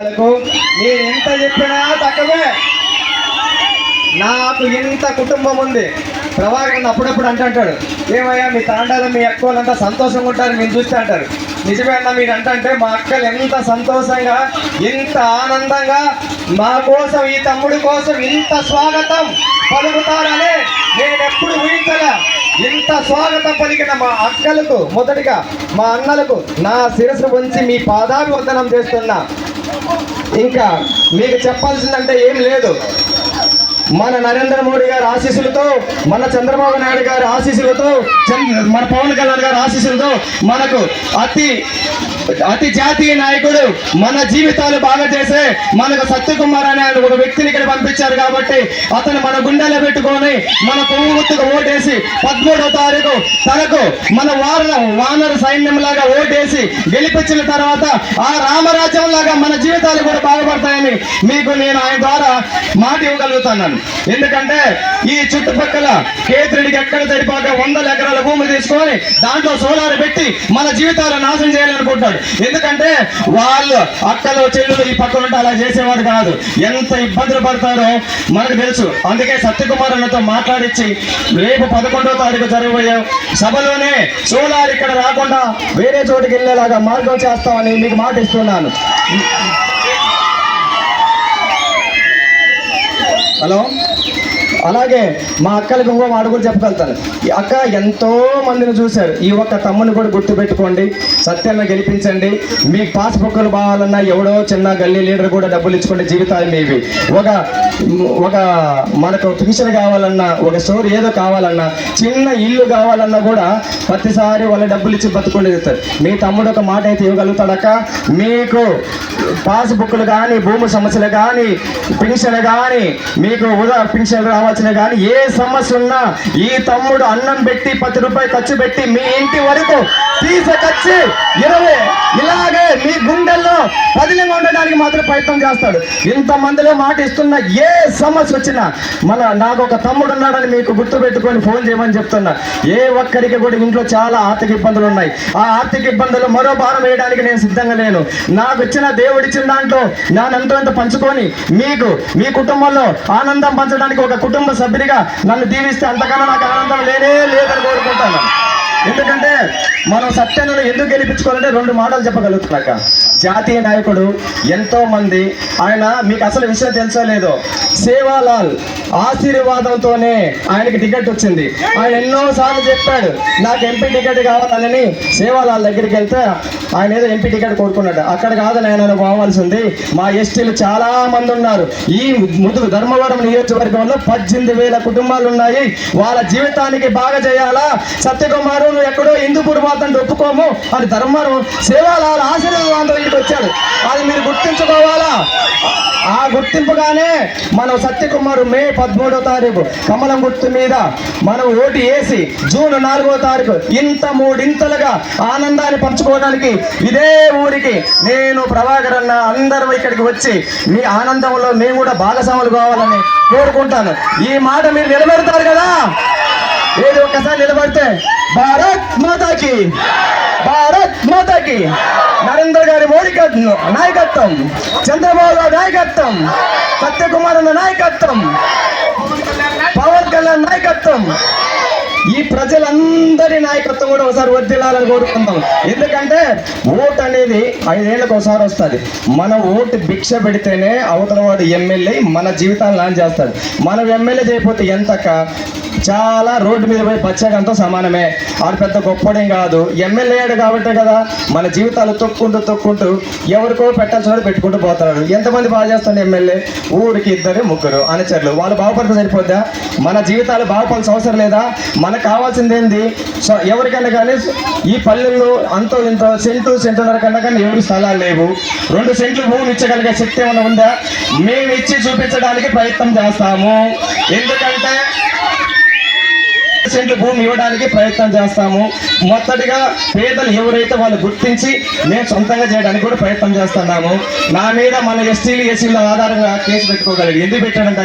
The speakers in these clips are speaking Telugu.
నేను ఎంత చెప్పినా తక్కువే. నాకు ఇంత కుటుంబం ఉంది. ప్రభాకరన్ అప్పుడప్పుడు అంటుంటాడు ఏమయ్యా మీ తాండాలు మీ అక్కలంతా సంతోషంగా ఉంటారు మేము చూస్తే అంటారు. నిజమేనా మీరు అంటే మా అక్కలు ఎంత సంతోషంగా ఇంత ఆనందంగా మా కోసం ఈ తమ్ముడి కోసం ఇంత స్వాగతం పలుకుతారని నేను ఎప్పుడు ఊహించలే. ఇంత స్వాగతం పలికిన మా అక్కలకు మొదటిగా మా అన్నలకు నా శిరస్సు ఉంచి మీ పాదాభివందనం చేస్తున్నా. ఇంకా మీకు చెప్పాల్సిందంటే ఏం లేదు. మన నరేంద్ర మోడీ గారి ఆశీస్సులతో మన చంద్రబాబు నాయుడు గారి ఆశీస్సులతో మన పవన్ కళ్యాణ్ గారి ఆశీస్సులతో మనకు అతి అతి జాతీయ నాయకుడు మన జీవితాలు బాగా చేసే మనకు సత్యకుమార్ అనే ఒక వ్యక్తిని ఇక్కడ పంపించారు కాబట్టి అతను మన గుండెలో పెట్టుకొని మన కొవ్వు గుర్తుకు ఓటేసి పదమూడో తారీఖు తనకు మన వార వానర సైన్యంలాగా ఓటేసి గెలిపించిన తర్వాత ఆ రామరాజ్యంలాగా మన జీవితాలు కూడా బాగుపడతాయని మీకు నేను ఆయన ద్వారా మాట ఇవ్వగలుగుతున్నాను. ఎందుకంటే ఈ చుట్టుపక్కల కేతుడికి ఎక్కడ సరిపోక వందల ఎకరాల భూమి తీసుకొని దాంట్లో సోలార్ పెట్టి మన జీవితాలు నాశనం చేయాలనుకుంటాడు ఎందుకంటే వాళ్ళు అక్కలు చెల్లెలు ఈ పక్కన ఉంటే అలా చేసేవాడు కాదు. ఎంత ఇబ్బందులు పడతారో మనకు తెలుసు. అందుకే సత్యకుమార్ అన్నతో మాట్లాడించి రేపు పదకొండో తారీఖు జరగబోయే సభలోనే సోలార్ ఇక్కడ రాకుండా వేరే చోటుకి వెళ్ళేలాగా మార్గం చేస్తామని మీకు మాట ఇస్తున్నాను. हेलो అలాగే మా అక్కలకు ఇంకో మాట కూడా చెప్పగలుగుతాను. ఈ అక్క ఎంతో మందిని చూశారు. ఈ ఒక్క తమ్ముని కూడా గుర్తుపెట్టుకోండి. సత్యాన్ని గెలిపించండి. మీకు పాస్ బుక్కులు కావాలన్నా ఎవడో చిన్న గల్లీ లీడర్ కూడా డబ్బులు ఇచ్చుకోండి జీవితాలు మీవి. ఒక ఒక మనకు ఫిక్షన్ కావాలన్నా ఒక స్టోర్ ఏదో కావాలన్నా చిన్న ఇల్లు కావాలన్నా కూడా ప్రతిసారి వాళ్ళ డబ్బులు ఇచ్చి బతుకుండా చెప్తారు మీ తమ్ముడు ఒక మాట అయితే ఇవ్వగలుగుతాడక్క మీకు పాస్ బుక్కులు కానీ భూమి సమస్యలు కానీ పెన్షన్ కానీ మీకు ఉదా పెన్షన్ రావాల్సిన కానీ ఏ సమస్య ఉన్నా ఈ తమ్ముడు అన్నం పెట్టి పది రూపాయలు ఖర్చు పెట్టి మీ ఇంటి వరకు తీసుకొచ్చి ఇరవై ఇలాగే మీ గుండెల్లో పదిలంగా ఉండడానికి మాత్రం ప్రయత్నం చేస్తాడు. ఇంత మందిలో మాట ఇస్తున్న ఏ సమస్య వచ్చినా మన నాకు ఒక తమ్ముడు ఉన్నాడని మీకు గుర్తు పెట్టుకొని ఫోన్ చేయమని చెప్తున్నా. ఏ ఒక్కరికి కూడా ఇంట్లో చాలా ఆర్థిక ఇబ్బందులు ఉన్నాయి. ఆ ఆర్థిక ఇబ్బందులు మరో భారం వేయడానికి నేను సిద్ధంగా లేను. నాకు ఇచ్చిన దేవుడిచ్చిన దాంట్లో నానంతో ఎంత పంచుకొని మీకు మీ కుటుంబంలో ఆనందం పంచడానికి ఒక కుటుంబ కుటుంబ సభ్యునిగా నన్ను దీవిస్తే అంతకన్నా నాకు ఆనందం లేనే లేదని కోరుకుంటాను. ఎందుకంటే మనం సత్యాన్ని ఎందుకు గెలిపించుకోవాలంటే రెండు మాటలు చెప్పగలుగుతున్నాక. జాతీయ నాయకుడు ఎంతో మంది. ఆయన మీకు అసలు విషయం తెలుసో లేదో. సేవాలాల్ ఆశీర్వాదంతోనే ఆయనకి టికెట్ వచ్చింది. ఆయన ఎన్నో సార్లు చెప్పాడు నాకు ఎంపీ టికెట్ కావాలని. సేవాలాల్ దగ్గరికి వెళ్తే ఆయన ఏదో ఎంపీ టికెట్ కోరుకున్నాడు. అక్కడ కాదు నేను పోవాల్సింది మా ఎస్టీలు చాలా మంది ఉన్నారు. ఈ ముదుగు ధర్మవరం నియోజకవర్గంలో పద్దెనిమిది వేల కుటుంబాలు ఉన్నాయి. వాళ్ళ జీవితానికి బాగా చేయాలా? సత్యకుమారు నువ్వు ఎక్కడో హిందూపూర్ మాత్రం ఒప్పుకోము. అని ధర్మవరం సేవాల ఆశీర్వాదంతో ఇంటికి వచ్చాడు. అది మీరు గుర్తించుకోవాలా? ఆ గుర్తింపుగానే మనం సత్యకుమారు మే పదమూడో తారీఖు కమలం గుర్తు మీద మనం ఓటు వేసి జూన్ నాలుగో తారీఖు ఇంత మూడింతలుగా ఆనందాన్ని పంచుకోవడానికి ఇదే ఊరికి నేను ప్రభాకర్ అన్న అందరూ ఇక్కడికి వచ్చి మీ ఆనందంలో మేము కూడా భాగస్వాములు కావాలని కోరుకుంటాను. ఈ మాట మీరు నిలబెడతారు కదా? ఏది ఒక్కసారి నిలబడితే భారత్ మాతాకి భారత్ మాతాకి నరేంద్ర గారి మోడీ నాయకత్వం చంద్రబాబు గారి నాయకత్వం సత్యకుమార్ అన్న నాయకత్వం పవన్ కళ్యాణ్ నాయకత్వం ఈ ప్రజలందరి నాయకత్వం కూడా ఒకసారి వర్దిల్లాలని కోరుకుందాం. ఎందుకంటే ఓటు అనేది ఐదేళ్ళకి ఒకసారి వస్తుంది. మన ఓటు భిక్ష పెడితేనే అవతల వాడు ఎమ్మెల్యే మన జీవితాన్ని లాన్ చేస్తాడు. మనం ఎమ్మెల్యే చేయకపోతే ఎంతక చాలా రోడ్డు మీద పోయి బచ్చగంతో సమానమే. ఆడు పెద్ద గొప్పడేం కాదు. ఎమ్మెల్యే అయ్యాడు కాబట్టే కదా మన జీవితాలు తొక్కుంటూ తొక్కుంటూ ఎవరికో పెట్టాల్సిన పెట్టుకుంటూ పోతున్నాడు ఎంతమంది బాగా చేస్తాడు ఎమ్మెల్యే? ఊరికి ఇద్దరు ముగ్గురు అనుచరులు. వాళ్ళు బాగుపడితే సరిపోద్దా? మన జీవితాలు బాగుపడాల్సిన అవసరం లేదా? మనకు కావాల్సింది ఏంది? సో ఎవరికైనా కానీ ఈ పల్లెల్లో అంతో ఇంతో సెంటు సెంటున్నర కన్నా కానీ ఎవరు స్థలాలు లేవు. రెండు సెంట్లు భూమి ఇచ్చగలిగే శక్తి ఏమైనా ఉందా? మేము ఇచ్చి చూపించడానికి ప్రయత్నం చేస్తాము. ఎందుకంటే సెంట్లు భూమి ఇవ్వడానికి ప్రయత్నం చేస్తాము. మొదటిగా పేదలు ఎవరైతే వాళ్ళు గుర్తించి మేము సొంతంగా చేయడానికి కూడా ప్రయత్నం చేస్తున్నాము. నా మీద మన ఎస్టీలు ఎస్సీల ఆధారంగా కేసు పెట్టుకోగలిగి ఎందుకు పెట్టాను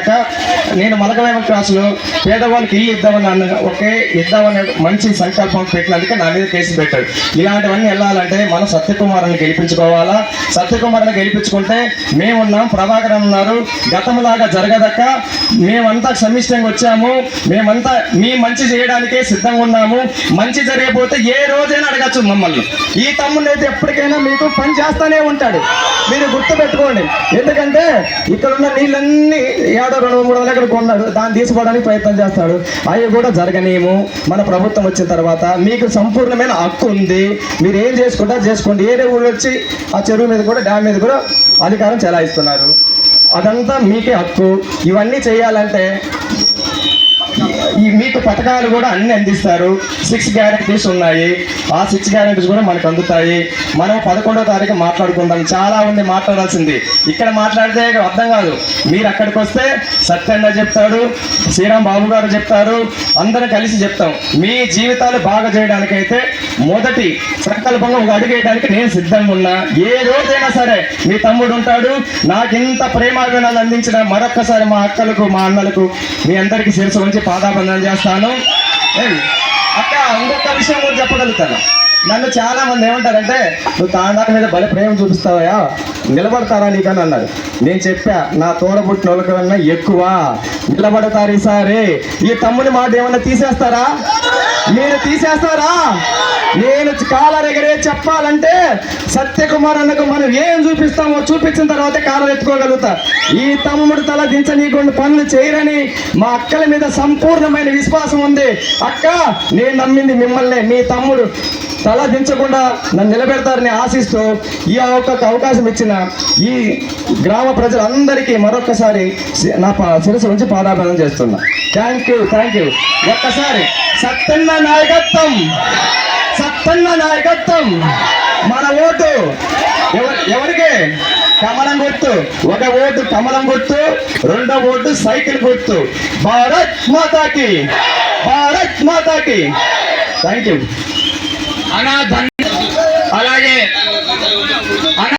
నేను మలకవేమ క్లాసులో పేదవాళ్ళకి ఇల్లు ఇద్దామని అన్న ఒకే ఇద్దామనే మంచి సంకల్పం పెట్టినందుకే నా మీద కేసు పెట్టాడు. ఇలాంటివన్నీ వెళ్ళాలంటే మనం సత్యకుమార్ని గెలిపించుకోవాలా? సత్యకుమార్ని గెలిపించుకుంటే మేమున్నాం ప్రభాకర్ ఉన్నారు. గతంలాగా జరగదక్క మేమంతా సమిష్టంగా వచ్చాము. మేమంతా మీ మంచి చేయడానికే సిద్ధంగా ఉన్నాము. మంచి జరిగిపోతే ఏ రోజైనా అడగచ్చు మమ్మల్ని. ఈ తమ్ముడు అయితే ఎప్పటికైనా మీకు పని చేస్తానే ఉంటాడు. మీరు గుర్తు పెట్టుకోండి ఎందుకంటే ఇక్కడ ఉన్న నీళ్ళన్నీ ఏడో రెండు మూడు వందల కొన్నాడు. దాన్ని తీసుకోవడానికి ప్రయత్నం చేస్తాడు. అవి కూడా జరగనేము మన ప్రభుత్వం వచ్చిన తర్వాత మీకు సంపూర్ణమైన హక్కు ఉంది. మీరు ఏం చేసుకుంటా చేసుకోండి. ఏరే ఊళ్ళు వచ్చి ఆ చెరువు మీద కూడా డ్యామ్ మీద కూడా అధికారం చెలాయిస్తున్నారు. అదంతా మీకే హక్కు. ఇవన్నీ చేయాలంటే ఈ మీకు పథకాలు కూడా అన్ని అందిస్తారు. సిక్స్ గ్యారెంటీస్ ఉన్నాయి. ఆ సిక్స్ గ్యారెంటీస్ కూడా మనకు అందుతాయి. మనం పదకొండో తారీఖు మాట్లాడుకుందాం. చాలా ఉంది మాట్లాడాల్సింది. ఇక్కడ మాట్లాడితే అర్థం కాదు. మీరు అక్కడికి వస్తే సత్యన్న చెప్తాడు శ్రీరామ్ బాబు గారు చెప్తారు అందరం కలిసి చెప్తాం. మీ జీవితాలు బాగా చేయడానికైతే మొదటి సంకల్పంగా ఒక అడుగు నేను సిద్ధంగా ఉన్నా. ఏ రోజైనా సరే మీ తమ్ముడు ఉంటాడు. నాకు ఇంత ప్రేమాభిమానాలు అందించిన మరొక్కసారి మా అక్కలకు మా అన్నలకు మీ అందరికీ శిరసు ఉంచి పాదాబంధన చేస్తాను. అక్క ఇంకొక విషయం కూడా చెప్పగలుగుతాను నన్ను చాలా మంది ఏమంటారంటే నువ్వు తాండాల మీద భలే ప్రేమ చూపిస్తావయా నిలబడతారా నీకని? అన్నారు. నేను చెప్పా నా తోడబుట్టిన వాళ్ళకన్నా ఎక్కువ. నిలబడతారు ఈసారి ఈ తమ్ముని మాట ఏమన్నా తీసేస్తారా? మీరు తీసేస్తారా? నేను కాలర్ ఎగరే చెప్పాలంటే సత్యకుమార్ అన్నకు మనం ఏం చూపిస్తామో చూపించిన తర్వాత కాలర్ ఎత్తుకోగలుగుతా. ఈ తమ్ముడు తల దించనీయకుండా పనులు చేయరని మా అక్కల మీద సంపూర్ణమైన విశ్వాసం ఉంది. అక్క నేను నమ్మింది మిమ్మల్ని మీ తమ్ముడు. తల దించకుండా నన్ను నిలబెడతారని ఆశిస్తూ ఈ యొక్క అవకాశం ఇచ్చిన ఈ గ్రామ ప్రజలందరికీ మరొకసారి నా ప- శిరస్సు నుంచి పాదాభివందనం చేస్తున్నా. థ్యాంక్ యూ థ్యాంక్ యూ ఒక్కసారి సత్తన్న నాయకత్వం సత్తన్న నాయకత్వం. మన ఓటు ఎవరికి? కమలం గుర్తు. ఒక ఓటు కమలం గుర్తు రెండో ఓటు సైకిల్ గుర్తు. భారత్ మాతాకి భారత్ మాతాకి. థ్యాంక్ యూ ஆனா